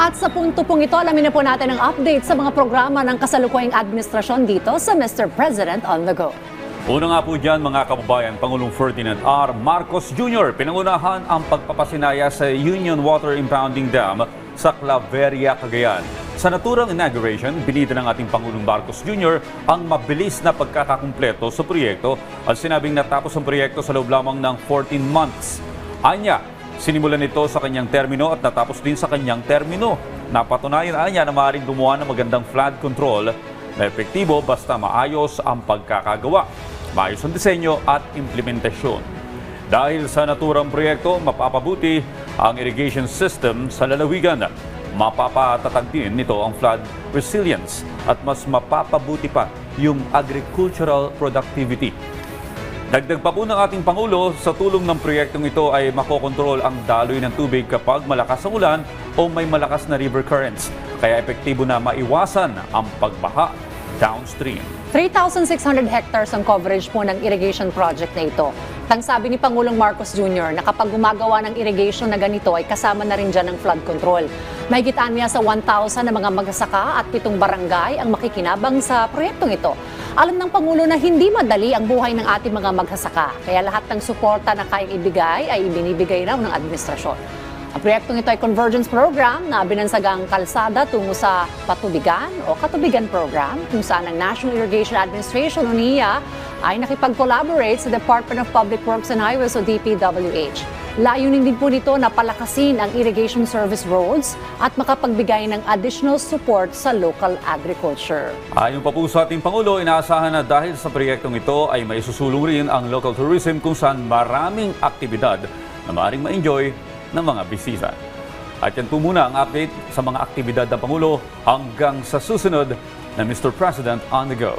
At sa punto pong ito, alamin na po natin ang update sa mga programa ng kasalukuyang administrasyon dito sa Mr. President on the Go. Una nga po dyan mga kababayan, Pangulong Ferdinand R. Marcos Jr. Pinangunahan ang pagpapasinaya sa Union Water Impounding Dam sa Claveria, Cagayan. Sa naturang inauguration, binida ng ating Pangulong Marcos Jr. ang mabilis na pagkakakumpleto sa proyekto at sinabing natapos ang proyekto sa loob lamang ng 14 months. Anya, sinimulan nito sa kanyang termino at natapos din sa kanyang termino. Napatunayan anya na maaaring gumawa ng magandang flood control na epektibo basta maayos ang pagkakagawa, maayos ang disenyo at implementasyon. Dahil sa naturang proyekto, mapapabuti ang irrigation system sa lalawigan. Mapapatatag din nito ang flood resilience at mas mapapabuti pa yung agricultural productivity. Dagdag pa po ng ating Pangulo, sa tulong ng proyektong ito ay makokontrol ang daloy ng tubig kapag malakas ang ulan o may malakas na river currents. Kaya epektibo na maiwasan ang pagbaha downstream. 3,600 hectares ang coverage po ng irrigation project na ito. Tang sabi ni Pangulong Marcos Jr. na kapag gumagawa ng irrigation na ganito ay kasama na rin dyan ng flood control. Gitaan niya sa 1,000 na mga magsasaka at pitong barangay ang makikinabang sa proyektong ito. Alam ng Pangulo na hindi madali ang buhay ng ating mga magsasaka, kaya lahat ng suporta na kayang ibigay ay ibinibigay raw ng administrasyon. Ang proyektong ito ay convergence program na binansagang kalsada tungo sa Patubigan o Katubigan Program kung saan ang National Irrigation Administration o NIA ay nakipag-collaborate sa Department of Public Works and Highways o DPWH. Layunin din po nito na palakasin ang irrigation service roads at makapagbigay ng additional support sa local agriculture. Ayon pa po sa ating Pangulo, inaasahan na dahil sa proyektong ito ay may susulong rin ang local tourism kung saan maraming aktibidad na maaaring ma-enjoy ng mga bisita. At yan po muna ang update sa mga aktibidad ng Pangulo hanggang sa susunod na Mr. President on the Go.